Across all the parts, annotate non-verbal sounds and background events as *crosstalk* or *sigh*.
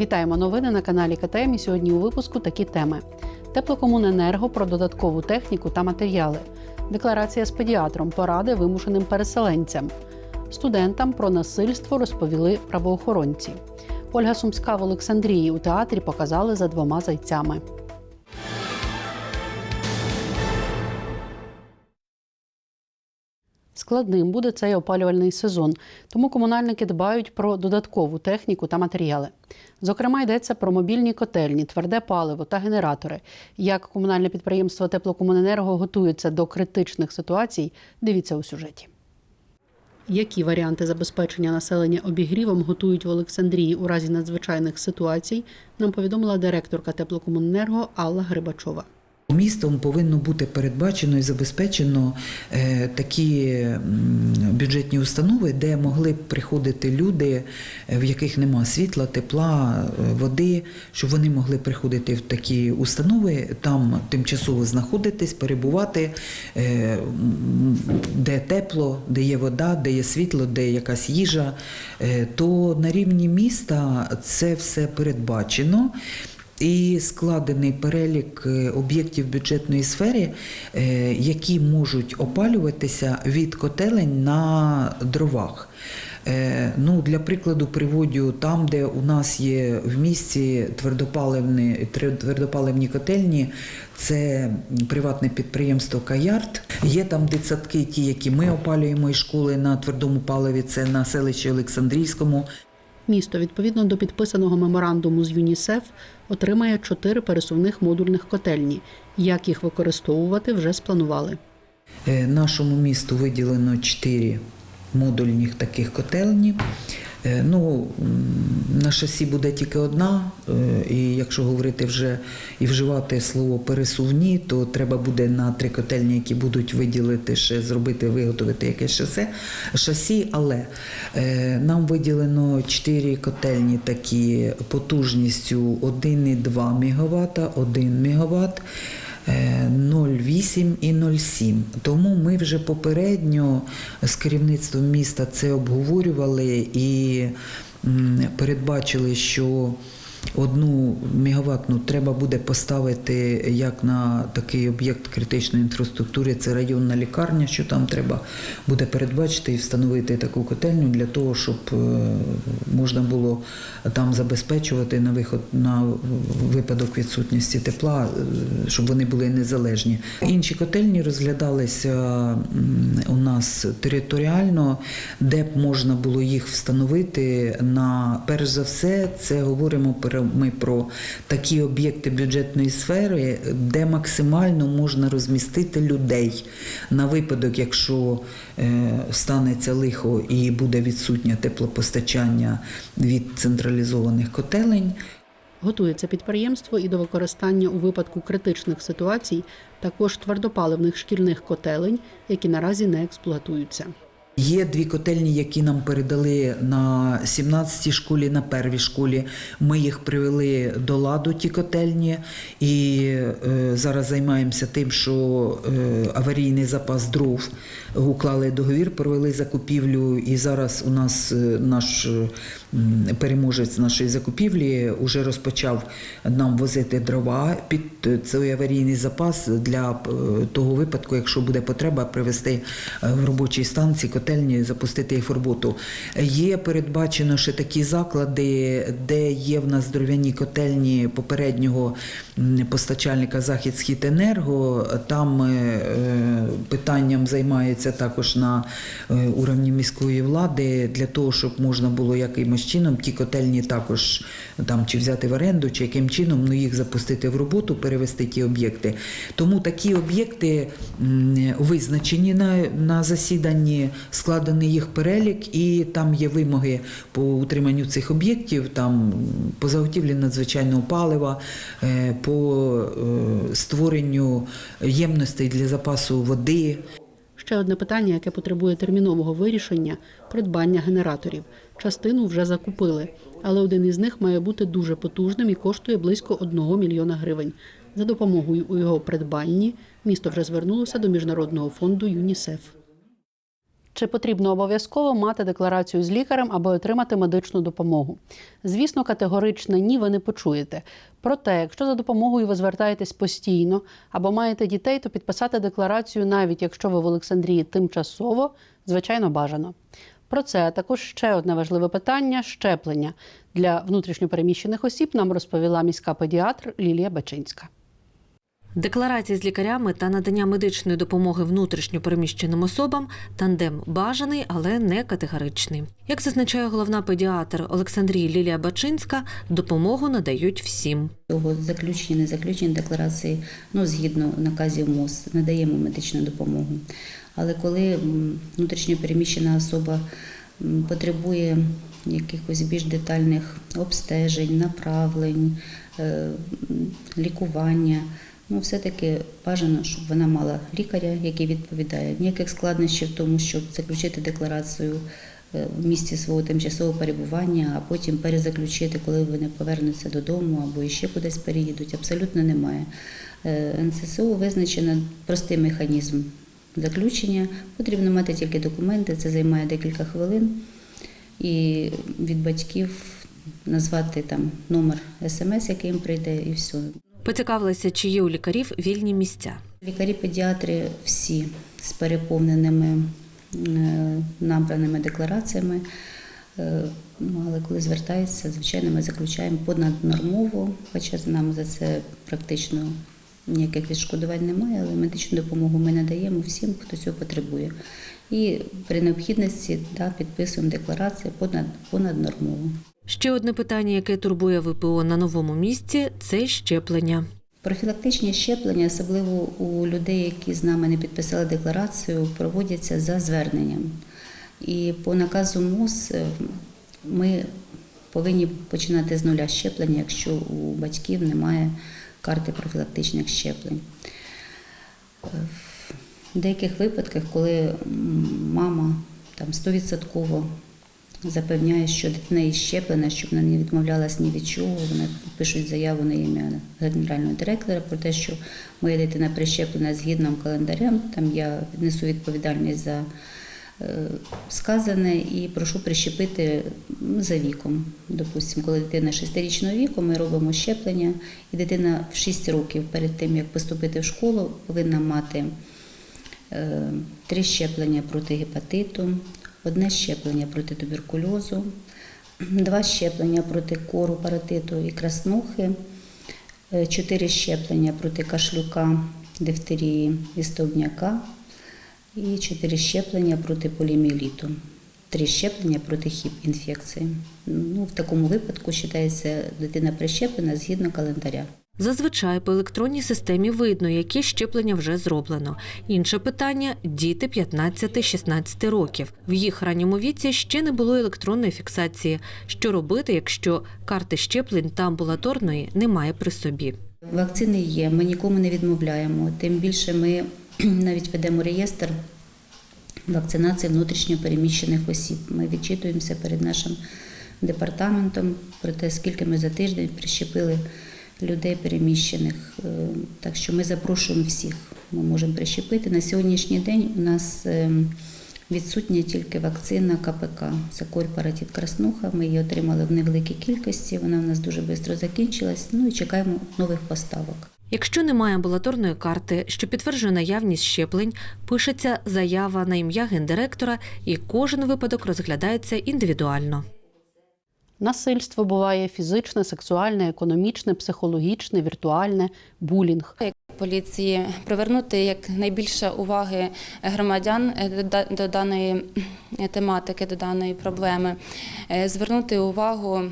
Вітаємо новини на каналі КТМ. І сьогодні у випуску такі теми: Теплокомуненерго про додаткову техніку та матеріали, декларація з педіатром, поради вимушеним переселенцям. Студентам про насильство розповіли правоохоронці. Ольга Сумська в Олександрії у театрі показали за двома зайцями. Складним буде цей опалювальний сезон, тому комунальники дбають про додаткову техніку та матеріали. Зокрема, йдеться про мобільні котельні, тверде паливо та генератори. Як комунальне підприємство Теплокомуненерго готується до критичних ситуацій, дивіться у сюжеті. Які варіанти забезпечення населення обігрівом готують в Олександрії у разі надзвичайних ситуацій, нам повідомила директорка Теплокомуненерго Алла Грибачова. Містом повинно бути передбачено і забезпечено е, такі бюджетні установи, де могли б приходити люди, е, в яких нема світла, тепла, е, води, щоб вони могли приходити в такі установи, там тимчасово знаходитись, перебувати, де тепло, де є вода, де є світло, де якась їжа. То на рівні міста це все передбачено. І складений перелік е, об'єктів бюджетної сфери, е, які можуть опалюватися від котелень на дровах. Е, Ну, для прикладу, приводю там, де у нас є в місті твердопаливні, твердопаливні котельні, це приватне підприємство Каярд. Є там дитсадки, ті, які ми опалюємо і школи на твердому паливі, це на селищі Олександрійському. Місто, відповідно до підписаного меморандуму з ЮНІСЕФ, отримає чотири пересувних модульних котельні. Як їх використовувати, вже спланували. Е, Нашому місту виділено чотири модульних таких котельні. Е, Ну, на шасі буде тільки одна, е, і якщо говорити вже і вживати слово пересувні, то треба буде на три котельні, які будуть виділити ще зробити, виготовити якесь шосе, шасі. Але е, нам виділено чотири котельні такі потужністю 1,2 МВт, 1 МВт. Е, 0,8 і 0,7. Тому ми вже попередньо з керівництвом міста це обговорювали і передбачили, що одну мегаваттну треба буде поставити як на такий об'єкт критичної інфраструктури, це районна лікарня, що там треба буде передбачити і встановити таку котельню для того, щоб е, можна було там забезпечувати на виход на випадок відсутності тепла, е, щоб вони були незалежні. Інші котельні розглядалися у нас територіально, де б можна було їх встановити на перш за все, це говоримо про- ми про такі об'єкти бюджетної сфери, де максимально можна розмістити людей на випадок, якщо е, станеться лихо і буде відсутнє теплопостачання від централізованих котелень. Готується підприємство і до використання у випадку критичних ситуацій також твердопаливних шкільних котелень, які наразі не експлуатуються. Є дві котельні, які нам передали на 17-й школі, на первій школі. Ми їх привели до ладу, ті котельні, і е, зараз займаємося тим, що е, аварійний запас дров уклали договір, провели закупівлю, і зараз у нас е, наш е, переможець нашої закупівлі вже розпочав нам возити дрова під е, цей аварійний запас для е, того випадку, якщо буде потреба, привести е, в робочій станції котельні, запустити їх в роботу. Є передбачено ще такі заклади, де є в нас дров'яні котельні попереднього постачальника Захід Схід Енерго. Там питанням займається також на уровні міської влади для того, щоб можна було якимось чином ті котельні також там чи взяти в оренду, чи яким чином ну, їх запустити в роботу, перевести ті об'єкти. Тому такі об'єкти визначені на, на засіданні, складений їх перелік, і там є вимоги по утриманню цих об'єктів, там по заготівлі надзвичайного палива, е, по е, створенню ємностей для запасу води. Ще одне питання, яке потребує термінового вирішення придбання генераторів. Частину вже закупили, але один із них має бути дуже потужним і коштує близько 1 мільйона гривень. За допомогою у його придбанні місто вже звернулося до міжнародного фонду ЮНІСЕФ. Чи потрібно обов'язково мати декларацію з лікарем аби отримати медичну допомогу? Звісно, категорично ні, ви не почуєте. Проте, якщо за допомогою ви звертаєтесь постійно або маєте дітей, то підписати декларацію, навіть якщо ви в Олександрії тимчасово, звичайно, бажано. Про це також ще одне важливе питання щеплення для внутрішньопереміщених осіб нам розповіла міська педіатр Лілія Бачинська. Декларації з лікарями та надання медичної допомоги внутрішньо переміщеним особам тандем бажаний, але не категоричний. Як зазначає головна педіатр Олександрії Лілія Бачинська, допомогу надають всім. Того заключені, не заключені декларації, ну згідно наказів МОЗ, надаємо медичну допомогу. Але коли внутрішньо переміщена особа потребує якихось більш детальних обстежень, направлень, е, лікування, ну все-таки бажано, щоб вона мала лікаря, який відповідає. Ніяких складнощів в тому, щоб заключити декларацію е, в місці свого тимчасового перебування, а потім перезаключити, коли вони повернуться додому або ще кудись переїдуть, абсолютно немає. Е, НССУ визначено простий механізм заключення. Потрібно мати тільки документи, це займає декілька хвилин. І від батьків назвати там номер смс, який їм прийде, і все. Поцікавилися, чи є у лікарів вільні місця. Лікарі-педіатри всі з переповненими е, набраними деклараціями. Е, ну, Але коли звертаються, звичайно, ми заключаємо понаднормово, хоча нам за це практично ніяких відшкодувань немає, але медичну допомогу ми надаємо всім, хто цього потребує. І при необхідності да, підписуємо декларацію понад, понаднормово. Ще одне питання, яке турбує ВПО на новому місці, це щеплення. Профілактичні щеплення, особливо у людей, які з нами не підписали декларацію, проводяться за зверненням. І по наказу МОЗ е, ми повинні починати з нуля щеплення, якщо у батьків немає карти профілактичних щеплень. Е, В деяких випадках, коли мама там 100% запевняє, що дитина їй щеплена, щоб вона не відмовлялась ні від чого. Вони пишуть заяву на ім'я генерального директора про те, що моя дитина прищеплена згідно календарем. Там я несу відповідальність за е, сказане і прошу прищепити за віком. Допустимо, коли дитина 6-річного віку, ми робимо щеплення, і дитина в 6 років перед тим, як поступити в школу, повинна мати е, три щеплення проти гепатиту, одне щеплення проти туберкульозу, два щеплення проти кору, паратиту і краснухи, е, чотири щеплення проти кашлюка, дифтерії і стовбняка, і чотири щеплення проти поліміеліту. Три щеплення проти хіп-інфекції. Ну, в такому випадку вважається дитина прищеплена згідно календаря. Зазвичай по електронній системі видно, які щеплення вже зроблено. Інше питання діти 15-16 років. В їх ранньому віці ще не було електронної фіксації. Що робити, якщо карти щеплень та амбулаторної немає при собі? Вакцини є, ми нікому не відмовляємо. Тим більше ми *clears throat* навіть ведемо реєстр вакцинації внутрішньо переміщених осіб. Ми відчитуємося перед нашим департаментом про те, скільки ми за тиждень прищепили людей переміщених. Е, Так що ми запрошуємо всіх. Ми можемо прищепити. На сьогоднішній день у нас е, відсутня тільки вакцина КПК. Це корь паратит краснуха. Ми її отримали в невеликій кількості. Вона в нас дуже швидко закінчилась. Ну і чекаємо нових поставок. Якщо немає амбулаторної карти, що підтверджує наявність щеплень, пишеться заява на ім'я гендиректора, і кожен випадок розглядається індивідуально. Насильство буває фізичне, сексуальне, економічне, психологічне, віртуальне, булінг. поліції привернути якнайбільше уваги громадян е, до даної е, тематики, до даної проблеми, Е, звернути увагу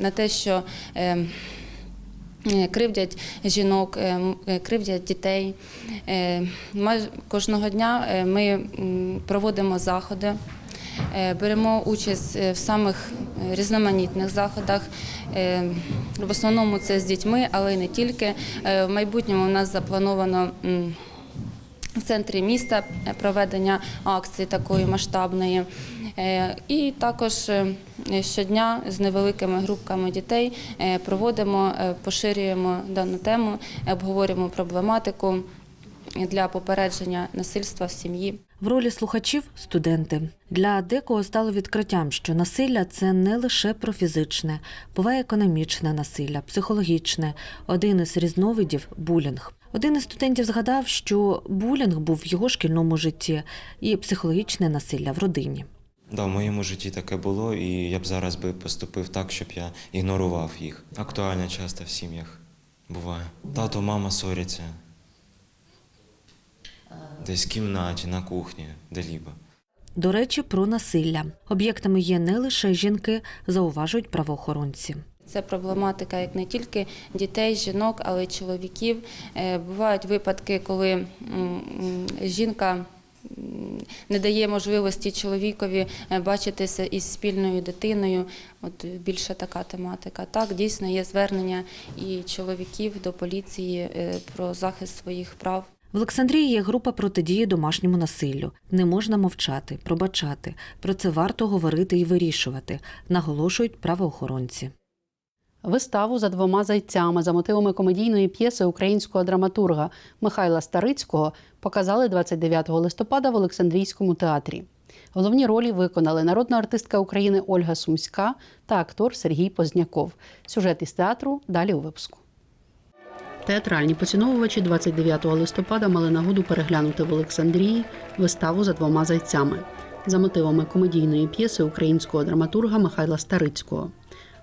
на те, що Кривдять жінок, кривдять дітей. Кожного дня ми проводимо заходи, беремо участь е, в самих е, різноманітних заходах. Е, В основному це з дітьми, але й не тільки. Е, В майбутньому у нас заплановано в центрі міста проведення акції такої масштабної. Е, І також е, щодня з невеликими групками дітей е, проводимо, е, поширюємо дану тему, обговорюємо проблематику. Для попередження насильства в сім'ї. В ролі слухачів студенти для декого стало відкриттям, що насилля це не лише про фізичне, буває економічне насилля, психологічне. Один із різновидів булінг. Один із студентів згадав, що булінг був в його шкільному житті і психологічне насилля в родині. Да, в моєму житті таке було, і я б зараз би поступив так, щоб я ігнорував їх. Актуально часто в сім'ях буває. Тато, мама ссоряться. Десь в кімнаті, на кухні, де-лібо. До речі, про насилля. Об'єктами є не лише жінки, зауважують правоохоронці. Це проблематика як не тільки дітей, жінок, але й чоловіків. Е, Бувають випадки, коли жінка не дає можливості чоловікові е, бачитися із спільною дитиною. От більше така тематика. Так, дійсно є звернення і чоловіків до поліції е, про захист своїх прав. В Олександрії є група протидії домашньому насиллю. Не можна мовчати, пробачати. Про це варто говорити і вирішувати, наголошують правоохоронці. Виставу за двома зайцями за мотивами комедійної п'єси українського драматурга Михайла Старицького показали 29 листопада в Олександрійському театрі. Головні ролі виконали народна артистка України Ольга Сумська та актор Сергій Позняков. Сюжет із театру далі у випуску. Театральні поціновувачі 29 листопада мали нагоду переглянути в Олександрії виставу за двома зайцями за мотивами комедійної п'єси українського драматурга Михайла Старицького.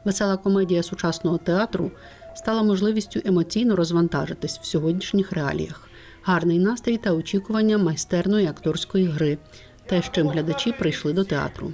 Весела комедія сучасного театру стала можливістю емоційно розвантажитись в сьогоднішніх реаліях. Гарний настрій та очікування майстерної акторської гри те, з чим глядачі прийшли до театру.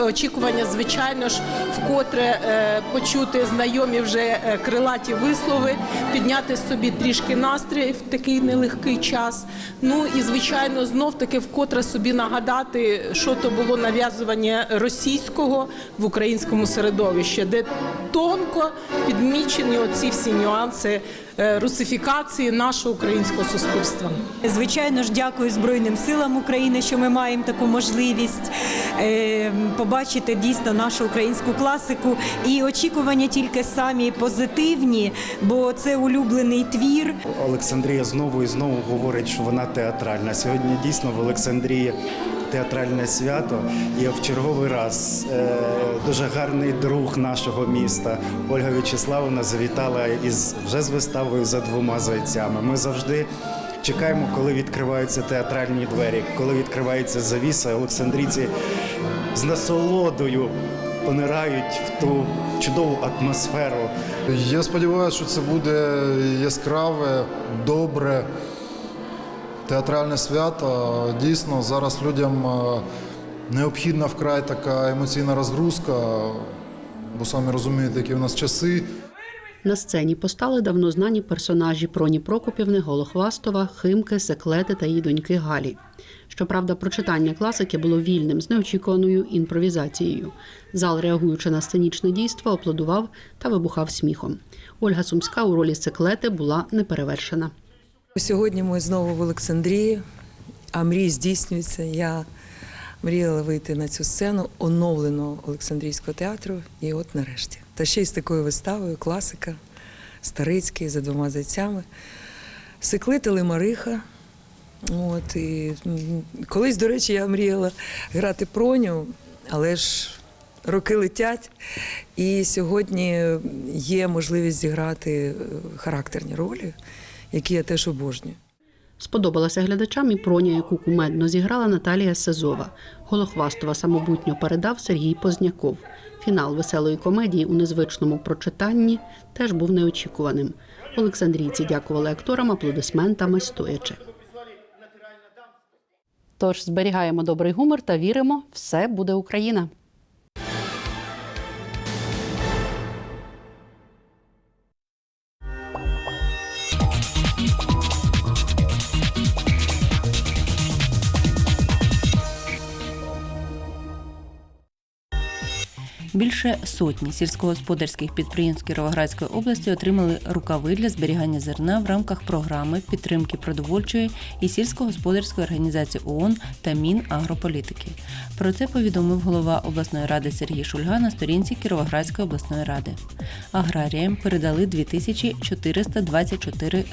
Очікування, звичайно ж, вкотре е, почути знайомі вже е, крилаті вислови, підняти собі трішки настрій в такий нелегкий час. Ну і звичайно, знов таки вкотре собі нагадати, що то було нав'язування російського в українському середовищі, де тонко підмічені оці всі нюанси русифікації нашого українського суспільства. Звичайно ж, дякую Збройним силам України, що ми маємо таку можливість е, побачити дійсно нашу українську класику. І очікування тільки самі позитивні, бо це улюблений твір. Олександрія знову і знову говорить, що вона театральна. Сьогодні дійсно в Олександрії театральне свято. І в черговий раз е, дуже гарний друг нашого міста Ольга В'ячеславовна завітала із вже з виставою за двома зайцями. Ми завжди. Чекаємо, коли відкриваються театральні двері, коли відкривається завіса. Олександрійці з насолодою понирають в ту чудову атмосферу Я сподіваюся, що це буде яскраве, добре, театральне свято. Дійсно, зараз людям е, необхідна вкрай така емоційна розгрузка, бо самі розумієте, які в нас часи. На сцені постали давно знані персонажі Проні Прокопівни, Голохвастова, Химки, Секлети та її доньки Галі. Щоправда, прочитання класики було вільним з неочікуваною імпровізацією. Зал, реагуючи на сценічне дійство, аплодував та вибухав сміхом. Ольга Сумська у ролі Секлети була неперевершена. Сьогодні ми знову в Олександрії, а мрії здійснюються. Я мріяла вийти на цю сцену оновленого Олександрійського театру, і от нарешті. Та ще й з такою виставою класика, Старицький за двома зайцями. Секлити Лимариха. От, і, колись, до речі, я мріяла грати проню, але ж роки летять. І сьогодні є можливість зіграти е, характерні ролі, які я теж обожнюю. Сподобалася глядачам і проня, яку кумедно зіграла Наталія Сезова. Голохвастова самобутньо передав Сергій Позняков. Фінал веселої комедії у незвичному прочитанні теж був неочікуваним. Олександрійці дякували акторам аплодисментами стоячи. Тож зберігаємо добрий гумор та віримо, все буде Україна. Більше сотні сільськогосподарських підприємств Кіровоградської області отримали рукави для зберігання зерна в рамках програми підтримки продовольчої і сільськогосподарської організації ООН та Мінагрополітики. Про це повідомив голова обласної ради Сергій Шульга на сторінці Кіровоградської обласної ради. Аграріям передали 2424